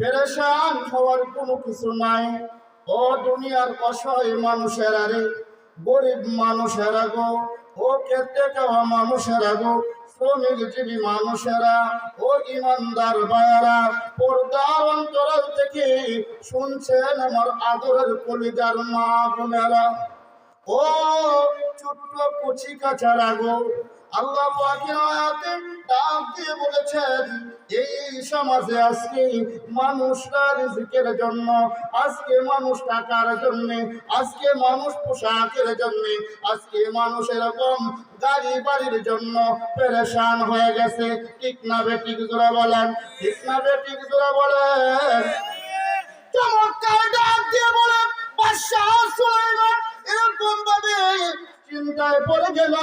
পেরেশান হওয়ার কোনো কিছু নাই। ও দুনিয়ার অসহায় মানুষেরা রে, গরিব মানুষেরা গো, ও কেটে খাওয়া মানুষেরা গো শ্রমিকজীবী মানুষেরা, ও ইমানদার বায়ারা পর্দার অন্তরাল থেকে শুনছেন আমার আদরের কলিজার মা বোনেরা। ও ছোট্ট গো, আল্লাহ বলেছেন, এই সমাজে আজকে রিজিকের জন্য, আজকে মানুষ টাকার আজকে মানুষ পোশাকের আজকে মানুষ এরকম গাড়ি বাড়ির জন্য পেরেশান হয়ে গেছে। ঠিক না বেঠিক জোড়া বলেন, ঠিক না বেঠিক জোড়া বলেন। চমৎকার চিন্তায় পড়ে গেল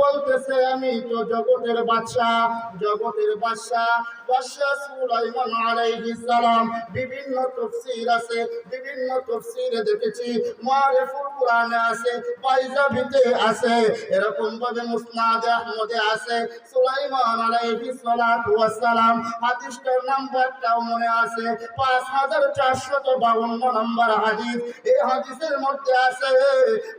বলতেছে, আমি তো জগতের বাদশাহ জগতের বাদশাহ। বাদশাহ সুলাইমান আলাইহিস সালাম, বিভিন্ন তাফসীর আছে, বিভিন্ন তাফসীরে দেখেছি। মারিফুল কোরআনে আছে, পাইজাবিতে আছে এরকম ভাবে মুসনাদে আহমদে আছে। সুলাইমান আলাইহিস সালাতু ওয়াস সালাম হাদিসটার নাম্বারটাও মনে আছে, পাঁচ হাজার চারশত বাউন্ন নম্বর হাদিস। এই হাদিসের মধ্যে আছে,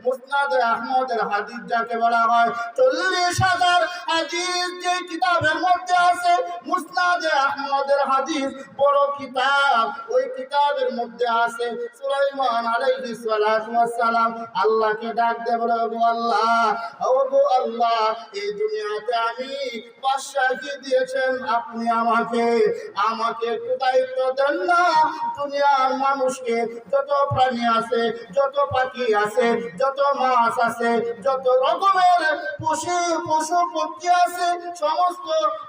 মুসনাদে আহমদের হাদিস যাকে বলা হয় চল্লিশ হাজার হাদিস যে কিতাবের মধ্যে আছে আহমদের হাদিস, বড় কিতাব। ওই কিতাবের মধ্যে আছে সুলাইমান সালাম আল্লাহকে ডাক আল্লাহ আল্লাহ, এই দুনিয়াতে আমি দিয়েছেন, আপনি আমাকে আমাকে একটু দায়িত্ব দেন না। দুনিয়ার মানুষকে যত প্রাণী আছে, যত পাখি আছে, যত মাছ আছে, যত রকমের পশু পশু পক্ষী আছে, সমস্ত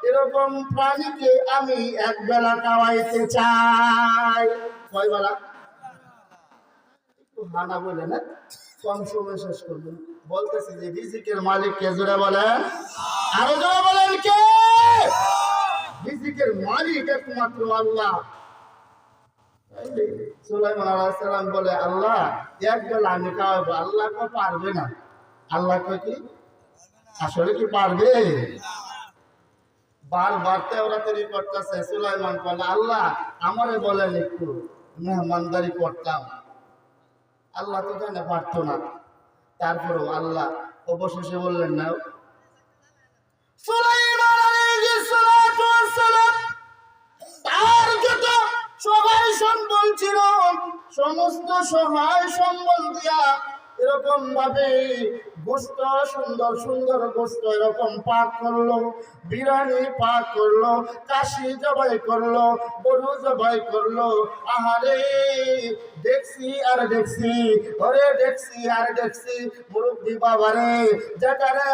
এরকম প্রাণীকে আমি এক বেলা খাওয়াইতে চাই, কয় বেলা? বলে না, কম সময় শেষ করবেন বলতেছি যে রিজিকের মালিক কে? জোরে বলেন। আরও জোরে বলেন কে? রিজিকের মালিক একমাত্র আল্লাহ। সুলাইমান বলে, আল্লাহ এক বেলা আমি খাওয়াবো। আল্লাহ পারবে না? আল্লাহ কি? আসলে কি পারবে? বারবার করতেছে, সুলাইমান বলে, আল্লাহ, আমারে বলেন একটু, মেহমানদারি করতাম। আল্লাহ তো জানে, পারতো না। আল্লাহ অবশেষে বললেন না সহায় সম্বল ছিল, সমস্ত সহায় সম্বল দিয়া এরকম ভাবে গোস্ত, সুন্দর সুন্দর গোস্ত এরকম পাক করল, বিরিয়ানি পাক করল, কাশি জবাই করল, গরু জবাই করল। আহারে, দেখছি আর দেখছি, ওরে দেখছি আর দেখছি, মুরব্বী বাবারে যেটারে